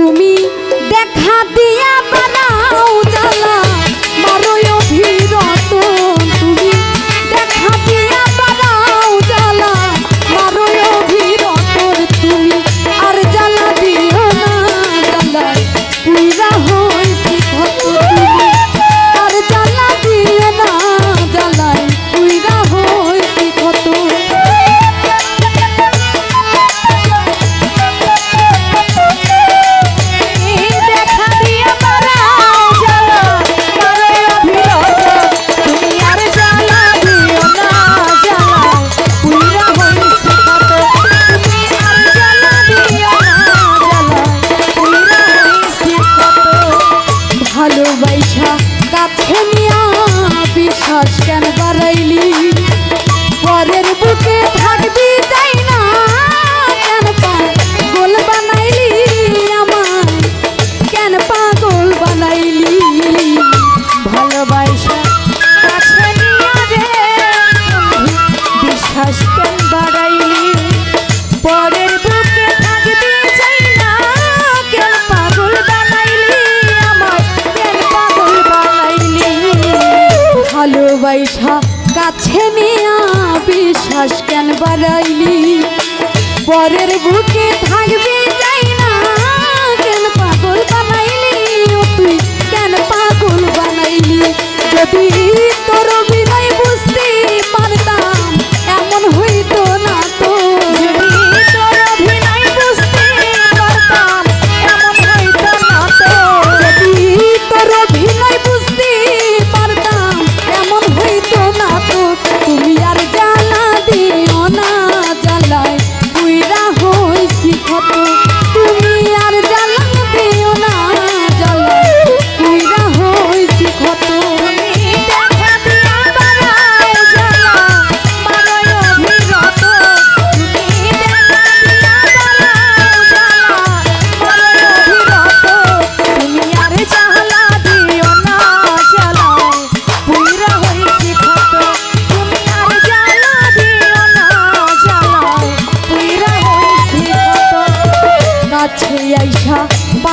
তুমি দেখা দিয়া বানা ছেমিয়া বিশ্বাস কেন বাড়াইলি? বরের বুকে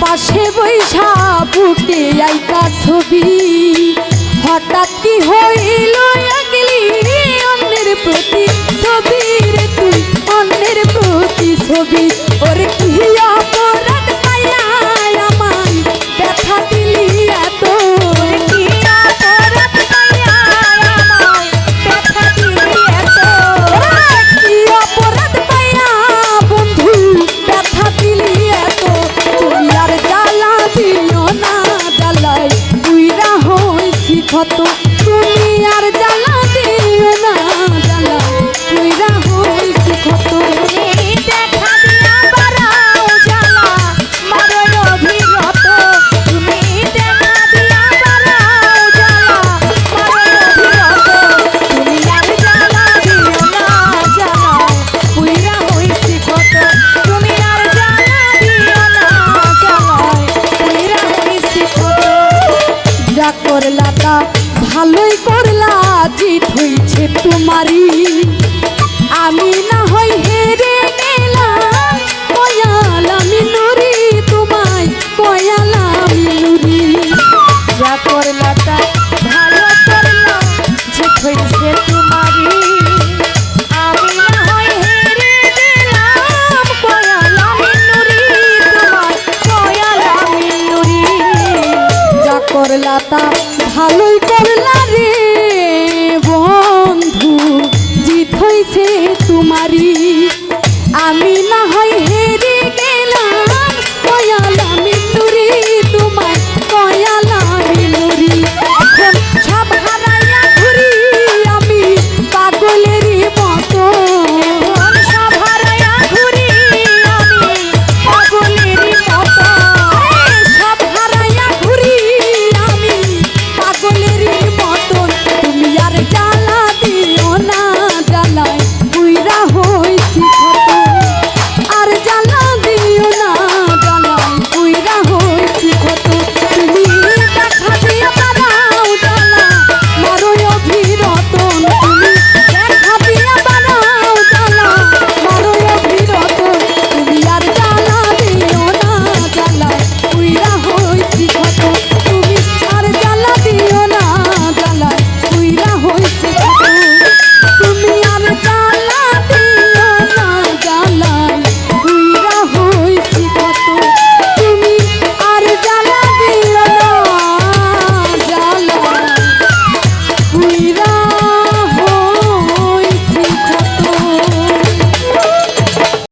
পাশে বৈশা বুকে আইকা ছবি। হঠাৎ কি হইল অন্যের প্রতি? ছবি ভালোই করলা জিত হইছে তোমারি আমি না হয় হেরে গেলাম। করলা রে বন্ধু জিত হয়েছে তোমারই। আমি না হয়